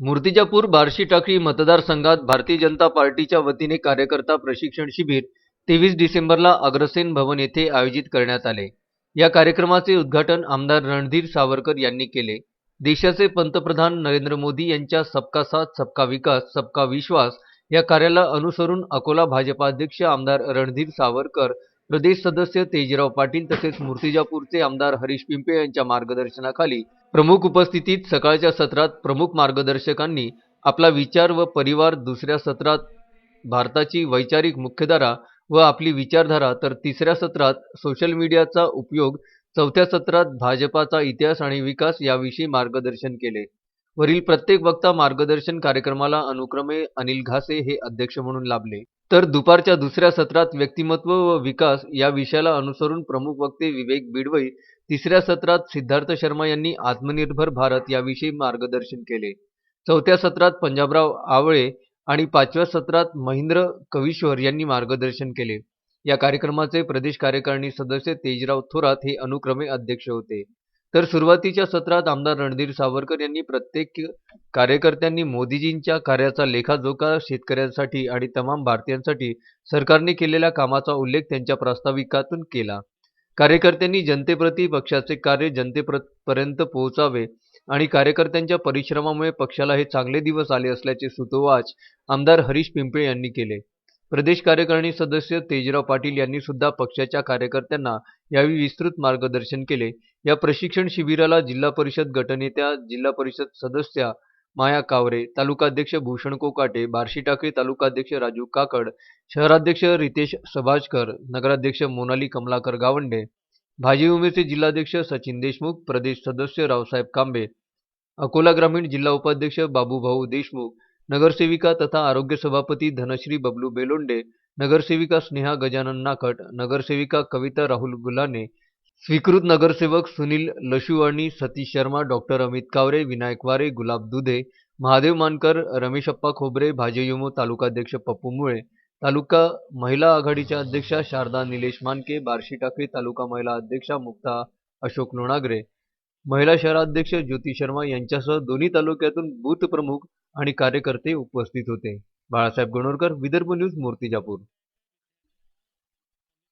मूर्तिजापूर बार्शी टाकळी मतदारसंघात भारतीय जनता पार्टीच्या वतीने कार्यकर्ता प्रशिक्षण शिबिर तेवीस डिसेंबरला अग्रसेन भवन येथे आयोजित करण्यात आले. या कार्यक्रमाचे उद्घाटन आमदार रणधीर सावरकर यांनी केले. देशाचे पंतप्रधान नरेंद्र मोदी यांच्या सबका साथ सबका विकास सबका विश्वास या कार्याला अनुसरून अकोला भाजपाध्यक्ष आमदार रणधीर सावरकर प्रदेश सदस्य तेजराव पाटील तसेच मूर्तिजापूरचे आमदार हरीश पिंपे यांच्या मार्गदर्शनाखाली प्रमुख उपस्थितीत सकाळच्या सत्रात प्रमुख मार्गदर्शकांनी आपला विचार व परिवार दुसऱ्या सत्रात भारताची वैचारिक मुख्यधारा व आपली विचारधारा तर तिसऱ्या सत्रात सोशल मीडियाचा उपयोग चौथ्या सत्रात भाजपाचा इतिहास आणि विकास याविषयी मार्गदर्शन केले. वरील प्रत्येक वक्ता मार्गदर्शन कार्यक्रमाला अनुक्रमे अनिल घासे हे अध्यक्ष म्हणून लाभले. तर दुपारच्या दुसऱ्या सत्रात व्यक्तिमत्व व विकास या विषयाला अनुसरून प्रमुख वक्ते विवेक बिडवई तिसऱ्या सत्रात सिद्धार्थ शर्मा यांनी आत्मनिर्भर भारत याविषयी मार्गदर्शन केले. चौथ्या सत्रात पंजाबराव आवळे आणि पाचव्या सत्रात महेंद्र कविश्वर यांनी मार्गदर्शन केले. या कार्यक्रमाचे प्रदेश कार्यकारिणी सदस्य तेजराव थोरात हे अनुक्रमे अध्यक्ष होते. तर सुरुवातीच्या सत्रात आमदार रणधीर सावरकर यांनी प्रत्येक कार्यकर्त्यांनी मोदीजींच्या कार्याचा लेखाजोखा शेतकऱ्यांसाठी आणि तमाम भारतीयांसाठी सरकारने केलेल्या कामाचा उल्लेख त्यांच्या प्रास्ताविकातून केला. कार्यकर्त्यांनी जनतेप्रती पक्षाचे कार्य जनतेपर्यंत पोहोचावे आणि कार्यकर्त्यांच्या परिश्रमामुळे पक्षाला हे चांगले दिवस आले असल्याचे सुतोवाच आमदार हरीश पिंपळे यांनी केले. प्रदेश कार्यकारिणी सदस्य तेजराव पाटील यांनी सुद्धा पक्षाच्या कार्यकर्त्यांना यावेळी विस्तृत मार्गदर्शन केले. या प्रशिक्षण शिबिराला जिल्हा परिषद गटनेत्या जिल्हा परिषद सदस्या माया कावरे तालुकाध्यक्ष भूषण कोकाटे बार्शी टाकळी तालुकाध्यक्ष राजू काकड शहराध्यक्ष रितेश सभाजकर नगराध्यक्ष मोनाली कमलाकर गावंडे भाजी उमेचे जिल्हाध्यक्ष सचिन देशमुख प्रदेश सदस्य रावसाहेब कांबे अकोला ग्रामीण जिल्हा उपाध्यक्ष बाबूभाऊ देशमुख नगरसेविका तथा आरोग्य सभापती धनश्री बबलू बेलोंडे नगरसेविका स्नेहा गजानन नाकट नगरसेविका कविता राहुल गुलाने स्वीकृत नगरसेवक सुनील लशुवाणी सतीश शर्मा डॉक्टर अमित कावरे विनायक वारे गुलाब दुधे महादेव मानकर रमेशप्पा खोबरे भाजयुमो तालुकाध्यक्ष पप्पू मुळे तालुका महिला आघाडीच्या अध्यक्षा शारदा निलेश मानके बार्शी टाकळी तालुका महिला अध्यक्षा मुक्ता अशोक लोणागरे महिला शहराध्यक्ष ज्योती शर्मा यांच्यासह दोन्ही तालुक्यातून बूथ प्रमुख आणि कार्यकर्ते उपस्थित होते. बाळासाहेब गणोरकर विदर्भ न्यूज मूर्तिजापूर.